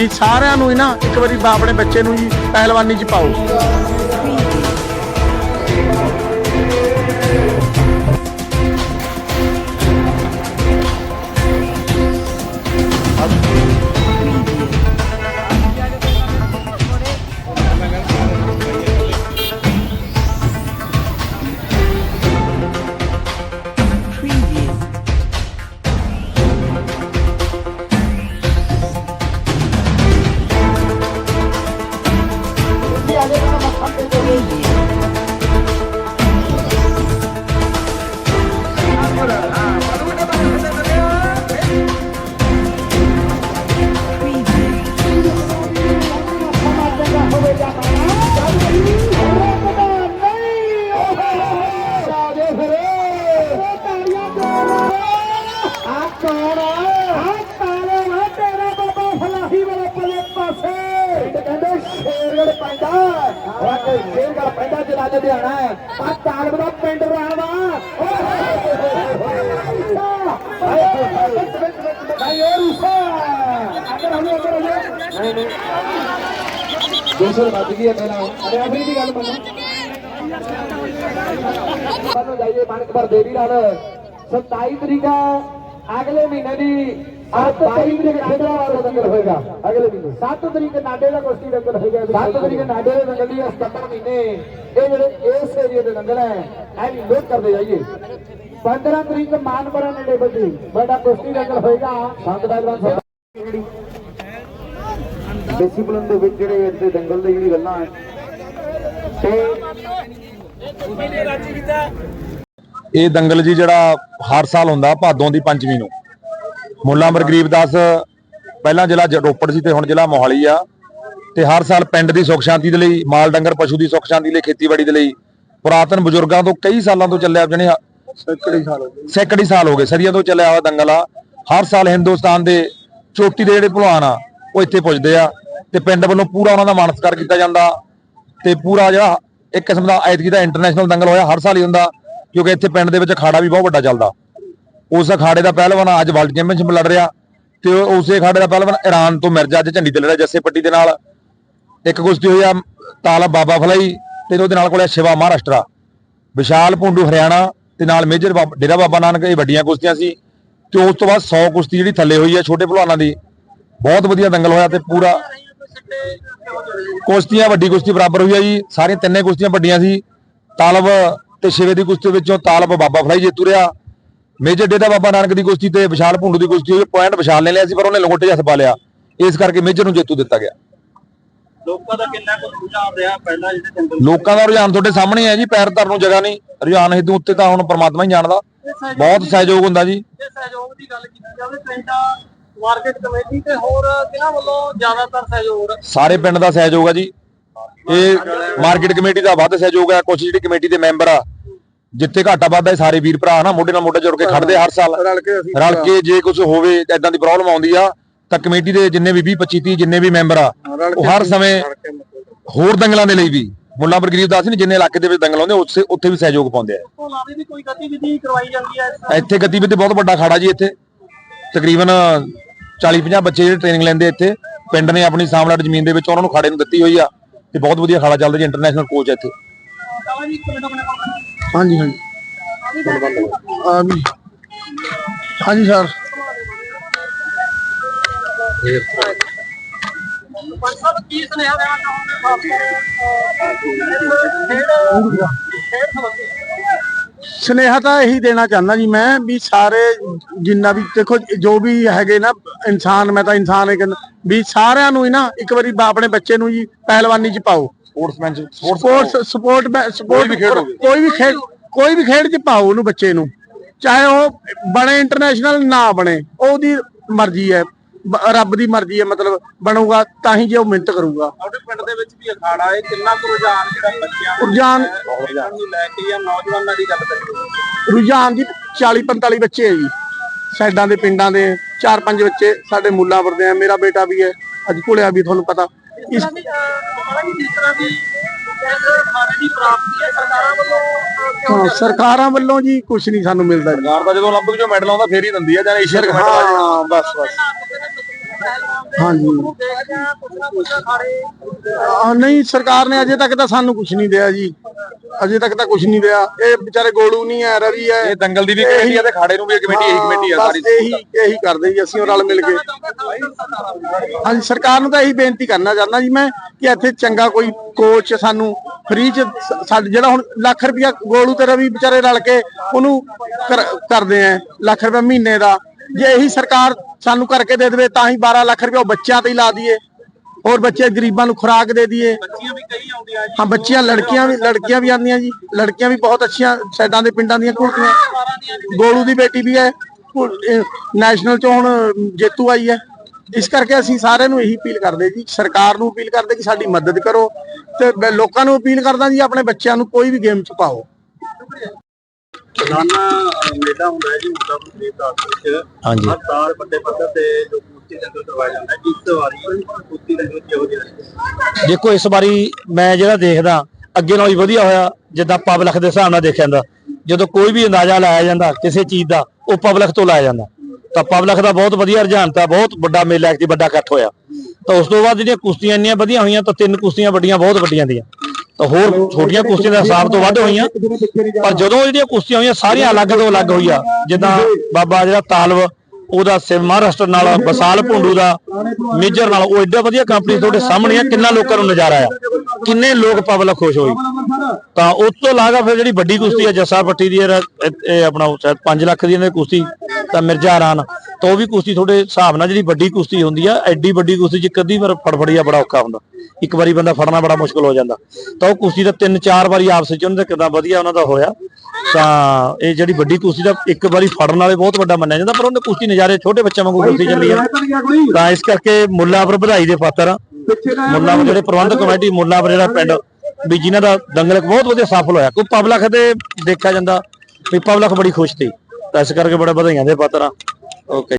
ਵੀ ਸਾਰਿਆਂ ਨੂੰ ਹੀ ਨਾ ਇੱਕ ਵਾਰੀ ਆਪਣੇ ਬੱਚੇ ਨੂੰ ਜੀ ਪਹਿਲਵਾਨੀ 'ਚ ਪਾਓ। ਵਾਕੇ ਸ਼ੇਰਗੜ ਪੈਂਦਾ ਜ਼ਿਲ੍ਹਾ ਲੁਧਿਆਣਾ ਹੈ ਪਰ ਤਾਲਬ ਦਾ ਪਿੰਡ ਰਾਣਾ ਭਾਈ ਹੋਰ ਉਸਾ ਅਗਰ ਹਮੇ ਅਗਰ ਨਹੀਂ ਨਹੀਂ ਦੋਸਰ ਵੱਜ ਗਈ ਹੈ ਪਹਿਲਾਂ ਰੈਫਰੀ ਦੀ ਗੱਲ ਮੰਨੋ ਸਾਨੂੰ ਜਾਈਏ ਮਾਨਕਪੁਰ ਦੇਵੀ ਨਾਲ 27 ਤਰੀਕ ਅਗਲੇ ਮਹੀਨੇ ਦੀ ਆ 22 ਤਰੀਕ ਖੇਡਾਂ ਵਾਲਾ ਦੰਗਲ ਹੋਏਗਾ। ਅਗਲੇ ਮਹੀਨੇ। 7 ਤਰੀਕ ਨਾਡੇ ਦਾ ਕੁਸ਼ਤੀ ਦੰਗਲ ਹੋਏਗਾ 7 ਤਰੀਕ ਨਾਡੇ ਦਾ ਦੰਗਲ ਦੀ 77 ਮਹੀਨੇ। ਇਹ ਜਿਹੜੇ ਇਸ ਏਰੀਆ ਦੇ ਦੰਗਲ ਹੈ ਇਹ ਵੀ ਨੋਟ ਕਰਦੇ ਜਾਈਏ। 15 ਤਰੀਕ ਮਾਨਪੁਰਾ ਨੇੜੇ ਬੱਜੀ ਬੜਾ ਕੁਸ਼ਤੀ ਦੰਗਲ ਹੋਏਗਾ। ਸੰਤ ਬੈਲਵਾਨ ਸਾਹਿਬ ਡਿਸਪਲਿਨ ਦੇ ਵਿੱਚ ਜਿਹੜੇ ਇੱਥੇ ਦੰਗਲ ਦੇ ਜਿਹੜੀ ਗੱਲਾਂ ਹੈ। ਤੇ ਇਹ ਦੰਗਲ ਜੀ ਜਿਹੜਾ ਹਰ ਸਾਲ ਹੁੰਦਾ ਭਾਦੋਂ ਦੀ ਪੰਚਮੀ ਨੂੰ। ਮੁੱਲਾ ਅਮਰ ਗਰੀਬਦਾਸ ਪਹਿਲਾਂ ਜ਼ਿਲ੍ਹਾ ਰੋਪੜ ਸੀ ਤੇ ਹੁਣ ਜ਼ਿਲ੍ਹਾ ਮੋਹਾਲੀ ਆ। ਤੇ ਹਰ ਸਾਲ ਪਿੰਡ ਦੀ ਸੁੱਖ ਸ਼ਾਂਤੀ ਦੇ ਲਈ ਮਾਲ ਡੰਗਰ ਪਸ਼ੂ ਦੀ ਸੁੱਖ ਸ਼ਾਂਤੀ ਲਈ ਖੇਤੀਬਾੜੀ ਦੇ ਲਈ ਪੁਰਾਤਨ ਬਜ਼ੁਰਗਾਂ ਤੋਂ ਕਈ ਸਾਲਾਂ ਤੋਂ ਚੱਲਿਆ ਜਣੇ ਸੈਂਕੜੀ ਸਾਲ ਹੋ ਗਏ। ਸੈਂਕੜੀ ਸਾਲ ਹੋ ਗਏ ਸਦੀਆਂ ਤੋਂ ਚੱਲਿਆ ਹੋਇਆ ਦੰਗਲ ਆ। ਹਰ ਸਾਲ ਹਿੰਦੁਸਤਾਨ ਦੇ ਚੋਟੀ ਦੇ ਜਿਹੜੇ ਭਲਵਾਨ ਆ ਉਹ ਇੱਥੇ ਪੁੱਜਦੇ ਆ। ਤੇ ਪਿੰਡ ਵੱਲੋਂ ਪੂਰਾ ਉਹਨਾਂ ਦਾ ਮਾਣ ਸਤਿਕਾਰ ਕੀਤਾ ਜਾਂਦਾ। ਤੇ ਪੂਰਾ ਜਿਹੜਾ ਇੱਕ ਕਿਸਮ ਦਾ ਐਤਕੀ ਦਾ ਇੰਟਰਨੈਸ਼ਨਲ ਦੰਗਲ ਹੋਇਆ ਹਰ ਸਾਲ ਹੀ ਹੁੰਦਾ ਕਿਉਂਕਿ ਇੱਥੇ ਪਿੰਡ ਦੇ ਵਿੱਚ ਅਖਾੜਾ ਵੀ ਬਹੁਤ ਵੱਡਾ ਚੱਲਦਾ। ਉਸ ਅਖਾੜੇ ਦਾ ਪਹਿਲਵਾਨ ਅੱਜ ਵਰਲਡ ਚੈਂਪੀਅਨਸ਼ਿਪ ਲੜ ਰਿਹਾ ਤੇ ਉਸੇ ਅਖਾੜੇ ਦਾ ਪਹਿਲਵਾਨ ਈਰਾਨ ਤੋਂ ਮਿਰਜ਼ਾ ਅੱਜ ਝੰਡੀ ਤੇ ਲੜਿਆ ਜੱਸੇ ਪੱਟੀ ਦੇ ਨਾਲ। ਇੱਕ ਕੁਸ਼ਤੀ ਹੋਈ ਆ ਤਾਲਬ ਬਾਬਾ ਫਲਾਈ ਤੇ ਉਹਦੇ ਨਾਲ ਕੋਲੇ ਸ਼ਿਵਾ ਮਹਾਰਾਸ਼ਟਰਾ। ਵਿਸ਼ਾਲ ਪੁੰਡੂ ਹਰਿਆਣਾ ਤੇ ਨਾਲ ਮੇਜਰ ਬਾਬਾ- ਡੇਰਾ ਬਾਬਾ ਨਾਨਕ, ਇਹ ਵੱਡੀਆਂ ਕੁਸ਼ਤੀਆਂ ਸੀ। ਤੇ ਉਸ ਤੋਂ ਬਾਅਦ 100 ਕੁਸ਼ਤੀ ਜਿਹੜੀ ਥੱਲੇ ਹੋਈ ਹੈ ਛੋਟੇ ਭਲਵਾਨਾਂ ਦੀ। ਬਹੁਤ ਵਧੀਆ ਦੰਗਲ ਹੋਇਆ ਤੇ ਪੂਰਾ ਕੁਸ਼ਤੀਆਂ, ਵੱਡੀ ਕੁਸ਼ਤੀ ਬਰਾਬਰ ਹੋਈ ਆ ਜੀ। ਸਾਰੀਆਂ ਤਿੰਨੇ ਕੁਸ਼ਤੀਆਂ ਵੱਡੀਆਂ ਸੀ। ਤਾਲਬ ਤੇ ਸ਼ਿਵੇ ਦੀ ਕੁਸ਼ਤੀ ਵਿੱਚੋਂ ਤਾਲਬ ਬਾਬਾ ਫਲਾਈ ਜੇਤੂ ਰਿਹਾ। ਮੇਜਰ ਡੇਰਾ ਬਾਬਾ ਨਾਨਕ ਦੀ ਕੁਸ਼ਤੀ ਤੇ ਵਿਸ਼ਾਲ ਭੁੰਡੂ ਦੀ ਕੁਸ਼ਤੀ ਹੋਈ ਪੁਆਇੰਟ ਵਿਸ਼ਾਲ ਨੇ ਲਿਆ ਸੀ ਪਰ ਉਹਨੇ ਲੰਗੋਟੇ ਜਸ ਪਾ ਲਿਆ। ਇਸ ਕਰਕੇ ਮੇਜਰ ਨੂੰ ਜੇਤੂ ਦਿੱਤਾ ਗਿਆ। ਲੋਕਾਂ ਦਾ ਕਿੰਨਾ ਕੁ ਰੁਝਾਨ ਰਿਹਾ ਪਹਿਲਾਂ ਜਿਹੜੇ ਜੰਗਲ ਲੋਕਾਂ ਦਾ ਰੁਝਾਨ ਤੁਹਾਡੇ ਸਾਹਮਣੇ ਹੈ ਜੀ ਪੈਰ ਧਰਨ ਨੂੰ ਜਗ੍ਹਾ ਨਹੀਂ। ਰੁਝਾਨ ਹਿੱਦੂ ਉੱਤੇ ਤਾਂ ਹੁਣ ਪ੍ਰਮਾਤਮਾ ਹੀ ਜਾਣਦਾ। ਬਹੁਤ ਸਹਿਯੋਗ ਹੁੰਦਾ ਜੀ। ਜੇ ਸਹਿਯੋਗ ਦੀ ਗੱਲ ਕੀਤੀ ਜਾਵੇ ਪਿੰਡਾਂ ਮਾਰਕੀਟ ਕਮੇਟੀ ਤੇ ਹੋਰ ਕਿਹਨਾਂ ਵੱਲੋਂ ਜ਼ਿਆਦਾਤਰ ਸਹਿਯੋਗ? ਰਿਹਾ? ਸਾਰੇ ਪਿੰਡ ਦਾ ਸਹਿਯੋਗ ਹੈ ਜੀ। ਇਹ ਮਾਰਕੀਟ ਕਮੇਟੀ ਦਾ ਵੱਧ ਸਹਿਯੋਗ ਹੈ ਕੁਛ ਜਿਹੜੀ ਕਮੇਟੀ ਦੇ ਮੈਂਬਰ ਆ ਜਿੱਥੇ ਘਾਟਾ ਵੱਧਦਾ ਇਹ ਸਾਰੇ ਵੀਰ ਭਰਾ ਨਾ ਮੋਢੇ ਨਾਲ ਮੋਢਾ ਜੋੜ ਕੇ ਖੜਦੇ ਹਰ ਸਾਲ। ਰਲ ਕੇ ਜੇ ਕੁਝ ਹੋਵੇ ਐਦਾਂ ਦੀ ਪ੍ਰੋਬਲਮ ਆਉਂਦੀ ਆ ਤਾਂ ਕਮੇਟੀ ਦੇ ਜਿੰਨੇ ਵੀ 20 25 30 ਜਿੰਨੇ ਵੀ ਮੈਂਬਰ ਆ ਉਹ ਹਰ ਸਮੇਂ ਹੋਰ ਦੰਗਲਾਂ ਦੇ ਲਈ ਵੀ। ਮੁੱਲਾਂਪੁਰ ਗਰੀਬਦਾਸ ਨੇ ਜਿੰਨੇ ਇਲਾਕੇ ਦੇ ਵਿੱਚ ਦੰਗਲ ਆਉਂਦੇ ਉੱਥੇ ਉੱਥੇ ਵੀ ਸਹਿਯੋਗ ਪਾਉਂਦੇ ਆ। ਇੱਥੇ ਗਤੀਵਿਧੀ ਬਹੁਤ ਵੱਡਾ ਖਾੜਾ ਜੀ ਇੱਥੇ। ਤਕਰੀਬਨ 40 50 ਬੱਚੇ ਜਿਹੜੇ ਟ੍ਰੇਨਿੰਗ ਲੈਂਦੇ ਇੱਥੇ। ਪਿੰਡ ਨੇ ਆਪਣੀ ਸਾਮਲਾਟ ਜ਼ਮੀਨ ਦੇ ਵਿੱਚ ਉਹਨਾਂ ਨੂੰ ਖਾੜੇ ਨੂੰ ਦਿੱਤੀ ਹੋਈ ਆ। ਤੇ ਬਹੁਤ ਵਧੀਆ ਖਾੜਾ ਚੱਲਦਾ ਜੀ ਇੰਟਰਨੈਸ਼ਨਲ ਕੋਚ ਇੱਥੇ। ਹਾਂਜੀ ਹਾਂਜੀ। ਆ ਵੀ ਹਾਂਜੀ, ਸਰ। ਸਨੇਹਾ ਤਾਂ ਇਹੀ ਦੇਣਾ ਚਾਹੁੰਦਾ ਜੀ ਮੈਂ ਵੀ ਸਾਰੇ ਜਿੰਨਾ ਵੀ ਦੇਖੋ, ਜੋ ਵੀ ਹੈਗੇ ਨਾ ਇਨਸਾਨ, ਮੈਂ ਤਾਂ ਇਨਸਾਨ ਹੀ ਕਹਿੰਦਾ, ਵੀ ਸਾਰਿਆਂ ਨੂੰ ਹੀ ਨਾ ਇੱਕ ਵਾਰੀ ਆਪਣੇ ਬੱਚੇ ਨੂੰ ਜੀ, ਪਹਿਲਵਾਨੀ 'ਚ ਪਾਓ। ਸਪੋਰਟਸਮੈਨ ਸਪੋਰਟਸ ਸਪੋਰਟ ਸਪੋਰਟ ਵੀ ਖੇਡ ਹੋਵੇ। ਕੋਈ ਵੀ ਖੇਡ ਕੋਈ ਵੀ ਖੇਡ 'ਚ ਪਾਓ ਉਹਨੂੰ ਬੱਚੇ ਨੂੰ। ਚਾਹੇ ਉਹ ਬਣੇ ਇੰਟਰਨੈਸ਼ਨਲ ਨਾ ਬਣੇ ਉਹਦੀ ਮਰਜ਼ੀ ਹੈ। ਰੱਬ ਦੀ ਮਰਜ਼ੀ ਹੈ ਮਤਲਬ ਬਣੂਗਾ ਤਾਂ ਹੀ ਜੇ ਉਹ ਮਿਹਨਤ ਕਰੂਗਾ। ਤੁਹਾਡੇ ਪਿੰਡ ਦੇ ਵਿੱਚ ਵੀ ਅਖਾੜਾ ਹੈ ਕਿੰਨਾ ਕੁ ਰੁਝਾਨ ਜਿਹੜਾ ਬੱਚਿਆਂ ਨੂੰ ਰੁਝਾਨ ਖੇਡਣ ਨੂੰ ਲੈ ਕੇ ਜਾਂ ਨੌਜਵਾਨਾਂ ਦੀ ਗੱਲ ਕਰੀਏ? ਰੁਝਾਨ ਦੀ 40 45 ਬੱਚੇ ਹੈ ਜੀ। ਸਾਈਡਾਂ ਦੇ ਪਿੰਡਾਂ ਦੇ ਚਾਰ ਪੰਜ ਬੱਚੇ ਸਾਡੇ ਮੁੱਲਾ ਵਰਦੇ ਆ। ਮੇਰਾ ਬੇਟਾ ਵੀ ਹੈ ਅੱਜ ਕੋਲਿਆ ਵੀ ਤੁਹਾਨੂੰ ਪਤਾ। ਇਸ ਇਸ ਦੀ ਜਿਸ ਤਰ੍ਹਾਂ ਦੀ ਇਸ ਅਖਾੜੇ ਦੀ ਪ੍ਰਾਪਤੀ ਹੈ ਸਰਕਾਰਾਂ ਵੱਲੋਂ ਅਹ, ਕਿਉਂ ਹਾਂ, ਸਰਕਾਰਾਂ ਵੱਲੋਂ ਜੀ ਕੁਝ ਨਹੀਂ ਸਾਨੂੰ ਮਿਲਦਾ ਜੀ ਸਰਕਾਰ ਦਾ ਜਦੋਂ 올림픽 ਚੋਂ ਮੈਡਲ ਆਉਂਦਾ ਫੇਰ ਹੀ ਦਿੰਦੀ ਆ ਜਾਂ ਏਸ਼ੀਅਨ ਮੈਡਲ ਹਾਂ ਬਸ ਬਸ ਪਹਿਲਵਾਨ ਦੇ ਹਾਂਜੀ। ਉਹਨੂੰ ਦੇਖਦੇ ਆ ਕੁਛ ਨਾ ਕੁਛ ਖਾੜੇ ਆ, ਨਹੀਂ ਸਰਕਾਰ ਨੇ ਅਜੇ ਤੱਕ ਤਾਂ ਸਾਨੂੰ ਕੁਝ ਨਹੀਂ ਦਿਆ ਜੀ ਅਜੇ ਤੱਕ ਤਾਂ ਕੁਝ ਨਹੀਂ ਦਿਆ ਇਹ ਵਿਚਾਰੇ ਗੋਲੂ ਨਹੀਂ ਹੈ ਰਵੀ ਹੈ। ਇਹ ਦੰਗਲ ਦੀ ਵੀ ਕਮੇਟੀ ਆ ਤੇ ਖਾੜੇ ਨੂੰ ਵੀ ਕਮੇਟੀ ਇਹੀ ਕਮੇਟੀ ਆ ਸਾਰੀ। ਇਹੀ ਇਹੀ ਕਰਦੇ ਜੀ ਅਸੀਂ ਉਹ ਰਲ ਮਿਲ ਕੇ। ਹਾਂਜੀ ਸਰਕਾਰ ਨੂੰ ਤਾਂ ਇਹੀ ਬੇਨਤੀ ਕਰਨਾ ਚਾਹੁੰਦਾ ਜੀ ਮੈਂ ਕਿ ਇੱਥੇ ਚੰਗਾ ਕੋਈ ਕੋਚ ਸਾਨੂੰ ਫ੍ਰੀ ਚ ਜਿਹੜਾ ਹੁਣ ਲੱਖ ਰੁਪਇਆ ਗੋਲੂ ਤੇ ਰਵੀ ਵਿਚਾਰੇ ਰਲ ਕੇ ਉਹਨੂੰ ਕਰ- ਕਰਦੇ ਆ ਲੱਖ ਰੁਪਇਆ ਮਹੀਨੇ ਦਾ। ਜੇ ਇਹੀ ਸਰਕਾਰ ਸਾਨੂੰ ਕਰਕੇ ਦੇ ਦੇਵੇ ਤਾਂ ਹੀ 12 ਲੱਖ ਰੁਪਇਆ ਉਹ ਬੱਚਿਆਂ ਤੇ ਹੀ ਲਾ ਦਈਏ। ਹੋਰ ਬੱਚੇ ਗਰੀਬਾਂ ਨੂੰ ਖੁਰਾਕ ਦੇ ਦਈਏ। ਬੱਚੀਆਂ ਵੀ ਕਈ ਆਉਂਦੀਆਂ ਜੀ। ਹਾਂ ਬੱਚੀਆਂ ਲੜਕੀਆਂ ਵੀ ਲੜਕੀਆਂ ਵੀ ਆਉਂਦੀਆਂ ਜੀ। ਲੜਕੀਆਂ ਵੀ ਬਹੁਤ ਅੱਛੀਆਂ ਸਾਈਡਾਂ ਦੇ ਪਿੰਡਾਂ ਦੀਆਂ ਘੁਲਦੀਆਂ ਗੋਲੂ ਦੀ ਬੇਟੀ ਵੀ ਹੈ। ਨੈਸ਼ਨਲ ਚ ਹੁਣ ਜੇਤੂ ਆਈ ਹੈ। ਇਸ ਕਰਕੇ ਅਸੀਂ ਸਾਰਿਆਂ ਨੂੰ ਇਹੀ ਅਪੀਲ ਕਰਦੇ ਜੀ। ਸਰਕਾਰ ਨੂੰ ਅਪੀਲ ਕਰਦੇ ਕਿ ਸਾਡੀ ਮਦਦ ਕਰੋ ਤੇ ਮੈਂ ਲੋਕਾਂ ਨੂੰ ਅਪੀਲ ਕਰਦਾ ਜੀ ਆਪਣੇ ਬੱਚਿਆਂ ਨੂੰ ਕੋਈ ਵੀ ਗੇਮ ਚ ਪਾਓ। ਸਾਲਾਨਾ ਮੇਲਾ ਹੁੰਦਾ ਹੈ ਜੀ ਮੁੱਦਾ ਮੁੱਦੇ ਦਾ ਵਿੱਚ। ਹਾਂਜੀ। ਹਰ ਸਾਲ ਵੱਡੇ ਪੱਧਰ ਤੇ ਜੋ ਦੇਖੋ, ਇਸ ਵਾਰੀ ਮੈਂ ਜਿਹੜਾ ਦੇਖਦਾ, ਅੱਗੇ ਨਾਲੋਂ ਹੀ ਵਧੀਆ ਹੋਇਆ, ਜਿੱਦਾਂ ਪਬਲਿਕ ਦੇ ਹਿਸਾਬ ਨਾਲ ਦੇਖਿਆ ਜਾਂਦਾ। ਜਦੋਂ ਕੋਈ ਵੀ ਅੰਦਾਜ਼ਾ ਲਾਇਆ ਜਾਂਦਾ, ਕਿਸੇ ਚੀਜ਼ ਦਾ, ਉਹ ਪਬਲਿਕ ਤੋਂ ਲਾਇਆ ਜਾਂਦਾ। ਤਾਂ ਪਬਲਿਕ ਦਾ ਬਹੁਤ ਵਧੀਆ ਰੁਝਾਨ ਤਾਂ ਬਹੁਤ ਵੱਡਾ ਮੇਲਾ ਇੱਕ ਵੱਡਾ ਇਕੱਠ ਹੋਇਆ। ਤਾਂ ਉਸ ਤੋਂ ਬਾਅਦ ਜਿਹੜੀਆਂ ਕੁਸ਼ਤੀਆਂ ਇੰਨੀਆਂ ਵਧੀਆ ਹੋਈਆਂ, ਤਾਂ ਤਿੰਨ ਕੁਸ਼ਤੀਆਂ ਵੱਡੀਆਂ, ਬਹੁਤ ਵੱਡੀਆਂ ਦੀਆਂ। ਤਾਂ ਹੋਰ ਛੋਟੀਆਂ ਕੁਸ਼ਤੀਆਂ ਦਾ ਹਿਸਾਬ ਤੋਂ ਵੱਧ ਹੋਈਆਂ, ਪਰ ਜਦੋਂ ਜਿਹੜੀਆਂ ਕੁਸ਼ਤੀਆਂ ਹੋਈਆਂ, ਸਾਰੀਆਂ ਅਲੱਗ ਤੋਂ ਅਲੱਗ ਹੋਈਆਂ। ਜਿੱਦਾਂ ਬਾਬਾ ਜਿਹੜਾ ਤਾਲਵ ਉਹਦਾ ਸਿਵ ਮਹਾਰਾਸ਼ਟਰ ਨਾਲ ਬਸਾਲ ਭੁੰਡੂ ਦਾ ਮੇਜਰ ਨਾਲ ਉਹ ਐਡਾ ਵਧੀਆ ਕੰਪਨੀ ਤੁਹਾਡੇ ਸਾਹਮਣੇ ਆ ਕਿੰਨਾ ਲੋਕਾਂ ਨੂੰ ਨਜ਼ਾਰਾ ਆ ਕਿੰਨੇ ਲੋਕ ਪਬਲਿਕ ਖੁਸ਼ ਹੋਈ ਤਾਂ ਉਸ ਤੋਂ ਇਲਾਵਾ ਫਿਰ ਜਿਹੜੀ ਵੱਡੀ ਕੁਸ਼ਤੀ ਹੈ ਜੱਸਾ ਪੱਟੀ ਦੀ ਇਹ ਆਪਣਾ ਸ਼ਾਇਦ 5 ਲੱਖ ਦੀ ਇਹਨਾਂ ਕੁਸ਼ਤੀ ਤਾਂ ਮਿਰਜ਼ਾ ਰਾਨ ਤਾਂ ਉਹ ਵੀ ਕੁਸ਼ਤੀ ਤੁਹਾਡੇ ਹਿਸਾਬ ਨਾਲ ਜਿਹੜੀ ਵੱਡੀ ਕੁਸ਼ਤੀ ਹੁੰਦੀ ਆ ਐਡੀ ਵੱਡੀ ਕੁਸ਼ਤੀ ਚ ਕਦੀ ਵਾਰ ਫੜਫੜੀਆ ਬੜਾ ਔਖਾ ਹੁੰਦਾ। ਇੱਕ ਵਾਰੀ ਬੰਦਾ ਫੜਨਾ ਬੜਾ ਮੁਸ਼ਕਲ ਹੋ ਜਾਂਦਾ। ਤਾਂ ਉਹ ਕੁਸ਼ਤੀ ਦਾ ਤਿੰਨ ਚਾਰ ਵਾਰੀ ਆਪਸ ਵਿੱਚ ਉਹਨਾਂ ਦਾ ਕਿਦਾਂ ਵਧੀਆ ਉਹਨਾਂ ਦਾ ਹੋਇਆ। ਤਾਂ ਇਹ ਜਿਹੜੀ ਵੱਡੀ ਕੁਸ਼ਤੀ ਦਾ ਇੱਕ ਵਾਰੀ ਫੜਨ ਵਾਲੇ ਬਹੁਤ ਵੱਡਾ ਮੰਨਿਆ ਜਾਂਦਾ ਪਰ ਉਹਨੇ ਕੁਸ਼ਤੀ ਨਜ਼ਾਰੇ ਛੋਟੇ ਬੱਚਿਆਂ ਵਾਂਗੂ ਕੁਸ਼ਤੀ ਚੱਲੀ ਆ। ਤਾਂ ਇਸ ਕਰਕੇ ਮੁੱਲਾਪੁਰ ਵਧਾਈ ਦੇ ਪਾਤਰ ਆ। ਮੁੱਲਾਪੁਰ ਜਿਹੜੇ ਪ੍ਰਬੰਧਕ ਕਮੇਟੀ ਮੁੱਲਾਪੁਰ ਜਿਹੜਾ ਪਿੰਡ ਵੀ ਜਿਨ੍ਹਾਂ ਦਾ ਦੰਗਲਕ ਬਹੁਤ ਵਧੀਆ ਸਫਲ ਹੋਇਆ। ਕੋਈ ਪਬਲਿਕ ਤੇ ਦੇਖਿਆ ਜਾਂਦਾ, ਵੀ ਪਬਲਿਕ ਬੜੀ ਖੁਸ਼ ਸੀ। ਤਾਂ ਇਸ ਕਰਕੇ ਬੜਾ ਵਧਾਈਆਂ ਦੇ ਪਾਤਰ ਓਕੇ